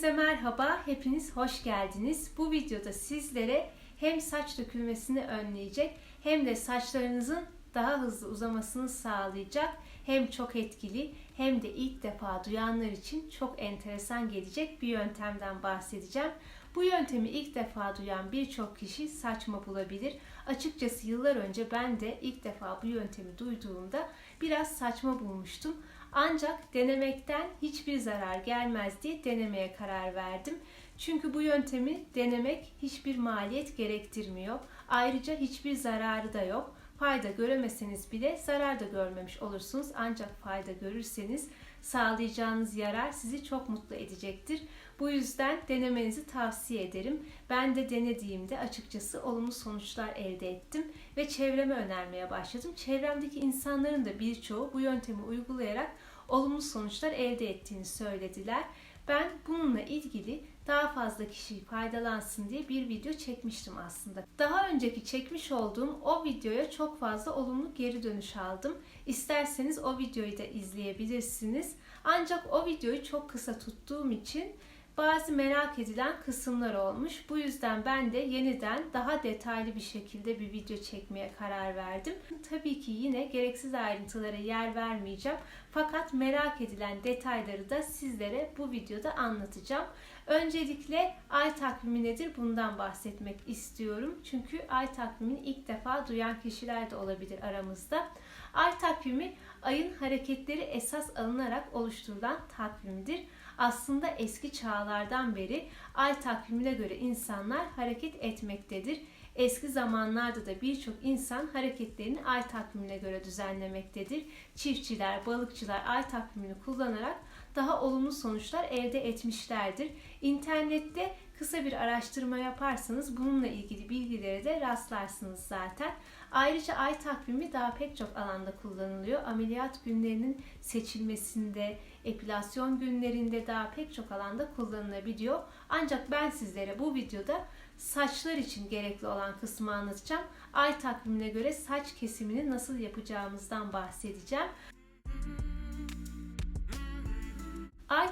Hepinize merhaba, hepiniz hoş geldiniz. Bu videoda sizlere hem saç dökülmesini önleyecek hem de saçlarınızın daha hızlı uzamasını sağlayacak hem çok etkili hem de ilk defa duyanlar için çok enteresan gelecek bir yöntemden bahsedeceğim. Bu yöntemi ilk defa duyan birçok kişi saçma bulabilir. Açıkçası yıllar önce ben de ilk defa bu yöntemi duyduğumda biraz saçma bulmuştum. Ancak denemekten hiçbir zarar gelmez diye denemeye karar verdim. Çünkü bu yöntemi denemek hiçbir maliyet gerektirmiyor. Ayrıca hiçbir zararı da yok. Fayda göremeseniz bile zarar da görmemiş olursunuz. Ancak fayda görürseniz sağlayacağınız yarar sizi çok mutlu edecektir. Bu yüzden denemenizi tavsiye ederim. Ben de denediğimde açıkçası olumlu sonuçlar elde ettim ve çevreme önermeye başladım. Çevremdeki insanların da birçoğu bu yöntemi uygulayarak olumlu sonuçlar elde ettiğini söylediler. Ben bununla ilgili daha fazla kişi faydalansın diye bir video çekmiştim aslında. Daha önceki çekmiş olduğum o videoya çok fazla olumlu geri dönüş aldım. İsterseniz o videoyu da izleyebilirsiniz. Ancak o videoyu çok kısa tuttuğum için bazı merak edilen kısımlar olmuş. Bu yüzden ben de yeniden daha detaylı bir şekilde bir video çekmeye karar verdim. Tabii ki yine gereksiz ayrıntılara yer vermeyeceğim. Fakat merak edilen detayları da sizlere bu videoda anlatacağım. Öncelikle ay takvimi nedir bundan bahsetmek istiyorum. Çünkü ay takvimini ilk defa duyan kişiler de olabilir aramızda. Ay takvimi ayın hareketleri esas alınarak oluşturulan takvimdir. Aslında eski çağlardan beri ay takvimine göre insanlar hareket etmektedir. Eski zamanlarda da birçok insan hareketlerini ay takvimine göre düzenlemektedir. Çiftçiler, balıkçılar ay takvimini kullanarak daha olumlu sonuçlar elde etmişlerdir. İnternette kısa bir araştırma yaparsanız bununla ilgili bilgilere de rastlarsınız zaten. Ayrıca ay takvimi daha pek çok alanda kullanılıyor. Ameliyat günlerinin seçilmesinde, epilasyon günlerinde daha pek çok alanda kullanılabiliyor. Ancak ben sizlere bu videoda saçlar için gerekli olan kısmı anlatacağım. Ay takvimine göre saç kesimini nasıl yapacağımızdan bahsedeceğim.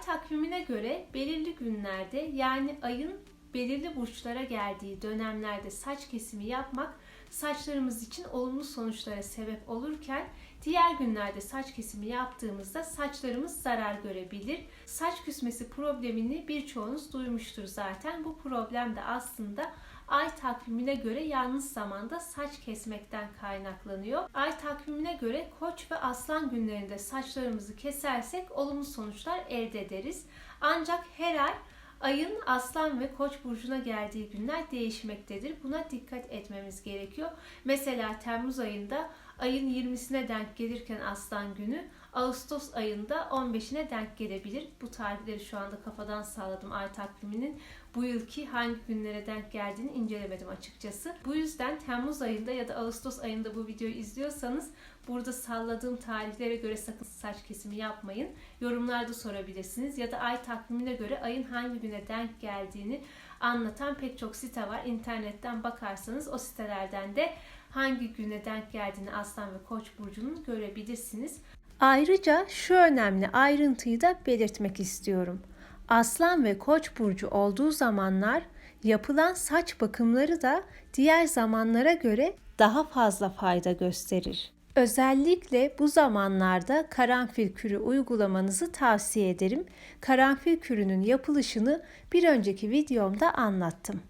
Takvimine göre belirli günlerde yani ayın belirli burçlara geldiği dönemlerde saç kesimi yapmak saçlarımız için olumlu sonuçlara sebep olurken diğer günlerde saç kesimi yaptığımızda saçlarımız zarar görebilir. Saç küsmesi problemini birçoğunuz duymuştur zaten. Bu problem de aslında ay takvimine göre yanlış zamanda saç kesmekten kaynaklanıyor. Ay takvimine göre koç ve aslan günlerinde saçlarımızı kesersek olumlu sonuçlar elde ederiz. Ancak her ay Ayın Aslan ve Koç burcuna geldiği günler değişmektedir. Buna dikkat etmemiz gerekiyor. Mesela Temmuz ayında ayın 20'sine denk gelirken Aslan günü Ağustos ayında 15'ine denk gelebilir. Bu tarihleri şu anda kafadan sağladım ay takviminin. Bu yılki hangi günlere denk geldiğini incelemedim açıkçası. Bu yüzden Temmuz ayında ya da Ağustos ayında bu videoyu izliyorsanız burada salladığım tarihlere göre sakın saç kesimi yapmayın. Yorumlarda sorabilirsiniz ya da ay takvimine göre ayın hangi güne denk geldiğini anlatan pek çok site var. İnternetten bakarsanız o sitelerden de hangi güne denk geldiğini Aslan ve Koç burcunun görebilirsiniz. Ayrıca şu önemli ayrıntıyı da belirtmek istiyorum. Aslan ve Koç burcu olduğu zamanlar yapılan saç bakımları da diğer zamanlara göre daha fazla fayda gösterir. Özellikle bu zamanlarda karanfil kürü uygulamanızı tavsiye ederim. Karanfil kürünün yapılışını bir önceki videomda anlattım.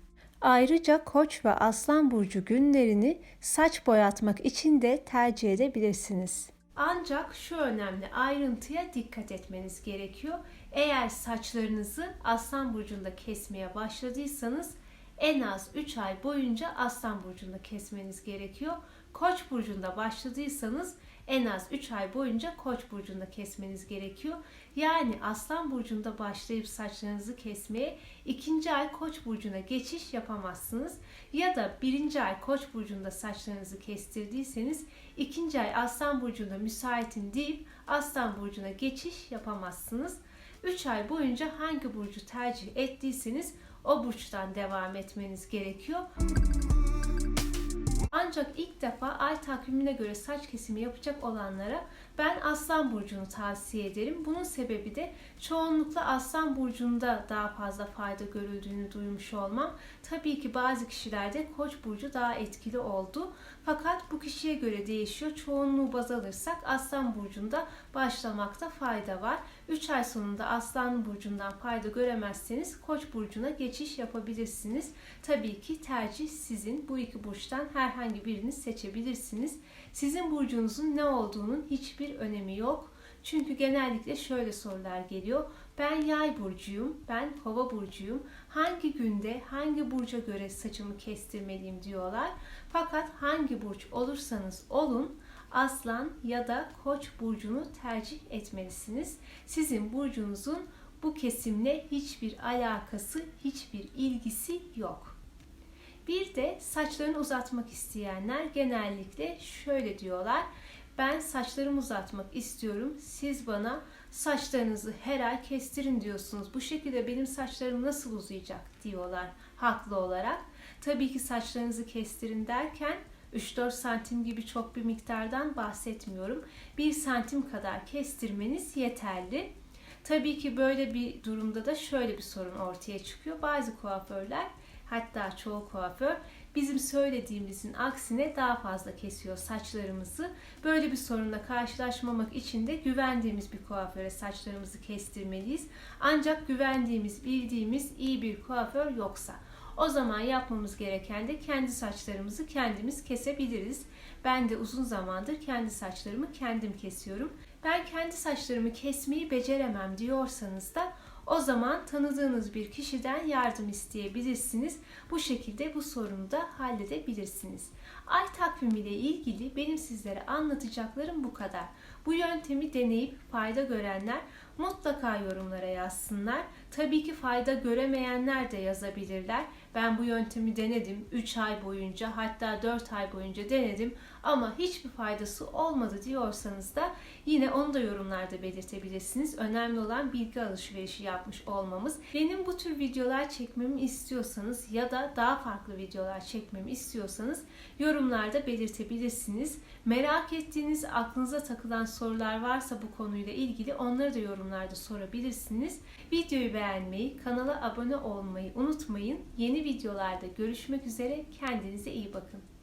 Ayrıca Koç ve Aslan burcu günlerini saç boyatmak için de tercih edebilirsiniz. Ancak şu önemli ayrıntıya dikkat etmeniz gerekiyor. Eğer saçlarınızı Aslan burcunda kesmeye başladıysanız en az 3 ay boyunca Aslan burcunda kesmeniz gerekiyor. Koç burcunda başladıysanız en az 3 ay boyunca Koç burcunda kesmeniz gerekiyor. Yani Aslan burcunda başlayıp saçlarınızı kesmeye ikinci ay Koç burcuna geçiş yapamazsınız. Ya da birinci ay Koç burcunda saçlarınızı kestirdiyseniz ikinci ay Aslan burcunda müsaitin deyip Aslan burcuna geçiş yapamazsınız. 3 ay boyunca hangi burcu tercih ettiyseniz o burçtan devam etmeniz gerekiyor. Ancak ilk defa ay takvimine göre saç kesimi yapacak olanlara Ben Aslan Burcu'nu tavsiye ederim. Bunun sebebi de çoğunlukla Aslan Burcu'nda daha fazla fayda görüldüğünü duymuş olmam. Tabii ki bazı kişilerde Koç Burcu daha etkili oldu. Fakat bu kişiye göre değişiyor. Çoğunluğu baz alırsak Aslan Burcu'nda başlamakta fayda var. 3 ay sonunda Aslan Burcu'ndan fayda göremezseniz Koç Burcu'na geçiş yapabilirsiniz. Tabii ki tercih sizin. Bu iki burçtan herhangi birini seçebilirsiniz. Sizin burcunuzun ne olduğunun hiçbir önemi yok. Çünkü genellikle şöyle sorular geliyor. Ben yay burcuyum, ben kova burcuyum. Hangi günde, hangi burca göre saçımı kestirmeliyim diyorlar. Fakat hangi burç olursanız olun, aslan ya da koç burcunu tercih etmelisiniz. Sizin burcunuzun bu kesimle hiçbir alakası, hiçbir ilgisi yok. Bir de saçlarını uzatmak isteyenler genellikle şöyle diyorlar. Ben saçlarımı uzatmak istiyorum. Siz bana saçlarınızı her ay kestirin diyorsunuz. Bu şekilde benim saçlarım nasıl uzayacak diyorlar haklı olarak. Tabii ki saçlarınızı kestirin derken 3-4 santim gibi çok bir miktardan bahsetmiyorum. 1 santim kadar kestirmeniz yeterli. Tabii ki böyle bir durumda da şöyle bir sorun ortaya çıkıyor. Bazı kuaförler hatta çoğu kuaför bizim söylediğimizin aksine daha fazla kesiyor saçlarımızı. Böyle bir sorunla karşılaşmamak için de güvendiğimiz bir kuaföre saçlarımızı kestirmeliyiz. Ancak güvendiğimiz, bildiğimiz iyi bir kuaför yoksa o zaman yapmamız gereken de kendi saçlarımızı kendimiz kesebiliriz. Ben de uzun zamandır kendi saçlarımı kendim kesiyorum. Ben kendi saçlarımı kesmeyi beceremem diyorsanız da o zaman tanıdığınız bir kişiden yardım isteyebilirsiniz. Bu şekilde bu sorunu da halledebilirsiniz. Ay takvimi ile ilgili benim sizlere anlatacaklarım bu kadar. Bu yöntemi deneyip fayda görenler mutlaka yorumlara yazsınlar. Tabii ki fayda göremeyenler de yazabilirler. Ben bu yöntemi denedim 3 ay boyunca hatta 4 ay boyunca denedim ama hiçbir faydası olmadı diyorsanız da yine onu da yorumlarda belirtebilirsiniz. Önemli olan bilgi alışverişi yapmış olmamız. Benim bu tür videolar çekmemi istiyorsanız ya da daha farklı videolar çekmemi istiyorsanız yorumlarda belirtebilirsiniz. Merak ettiğiniz, aklınıza takılan sorular varsa bu konuyla ilgili onları da yorumlarda sorabilirsiniz. Videoyu beğenmeyi, kanala abone olmayı unutmayın. Yeni videolarda görüşmek üzere. Kendinize iyi bakın.